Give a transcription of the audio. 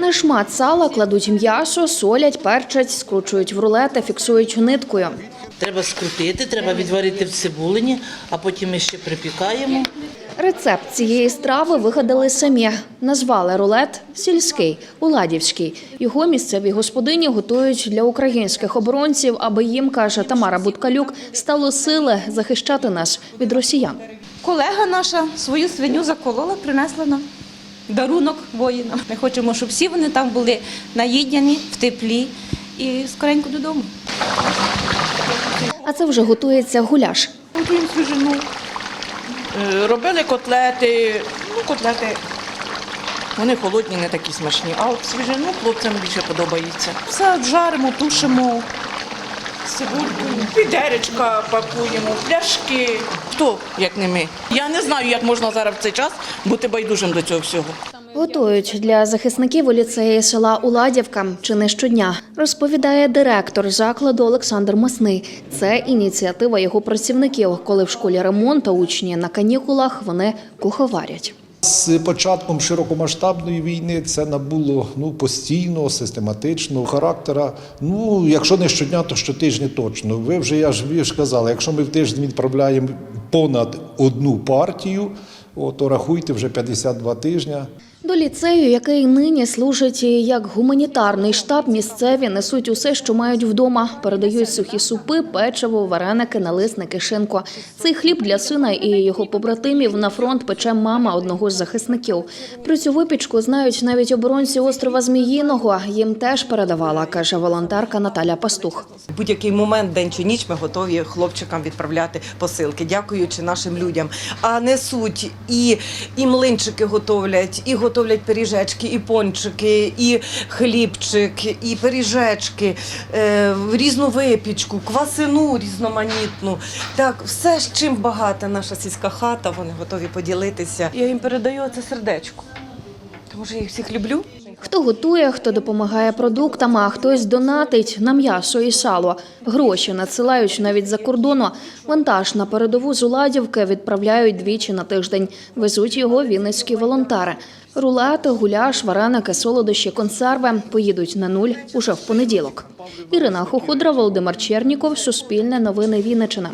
На шмат сала кладуть м'ясо, солять, перчать, скручують в рулети, фіксують ниткою. Треба скрутити, треба відварити в цибулині, а потім ми ще припікаємо. Рецепт цієї страви вигадали самі. Назвали рулет сільський, уладівський. Його місцеві господині готують для українських оборонців, аби їм, каже Тамара Буткалюк, стало сили захищати нас від росіян. Колега наша свою свиню заколола, принесла нам дарунок воїнам. Ми хочемо, щоб всі вони там були наїдяні, в теплі і скоренько додому. А це вже готується гуляш. Готуємо свіжину. Е, Робили котлети, ну котлети. Вони холодні, не такі смачні. А от свіжину хлопцям більше подобається. Все жаримо, тушимо. З Цибулькою, підеречка пакуємо, пляшки. Хто, як не ми? Я не знаю, як можна зараз в цей час бути байдужим до цього всього. Готують для захисників у ліцеї села Уладівка чи не щодня, розповідає директор закладу Олександр Масний. Це ініціатива його працівників. Коли в школі ремонт, а учні на канікулах вони куховарять. З початком широкомасштабної війни це набуло ну постійного, систематичного характера. Ну, якщо не щодня, то щотижня точно. Ви вже я ж ви ж казали, якщо ми в тиждень відправляємо понад одну партію, от, то рахуйте вже 52 тижня. До ліцею, який нині служить як гуманітарний штаб, місцеві несуть усе, що мають вдома. Передають сухі супи, печиво, вареники, налисники, шинко. Цей хліб для сина і його побратимів на фронт пече мама одного з захисників. Про цю випічку знають навіть оборонці острова Зміїного. Їм теж передавала, каже волонтерка Наталя Пастух. Будь-який момент, день чи ніч, ми готові хлопчикам відправляти посилки, дякуючи нашим людям. А несуть і, і млинчики готовлять, і готовлять пиріжечки, і пончики, і хлібчик, і пиріжечки, е, різну випічку, квасину різноманітну. Так, все, з чим багата наша сільська хата, вони готові поділитися. Я їм передаю це сердечко. Тому що я їх всіх люблю. Хто готує, хто допомагає продуктами, а хтось донатить на м'ясо і сало. Гроші надсилають навіть за кордону. Вантаж на передову з Уладівки відправляють двічі на тиждень. Везуть його вінницькі волонтери. Рулети, гуляш, вареники, солодощі, консерви поїдуть на нуль уже в понеділок. Ірина Хоходра, Володимир Черніков, Суспільне новини Вінниччина.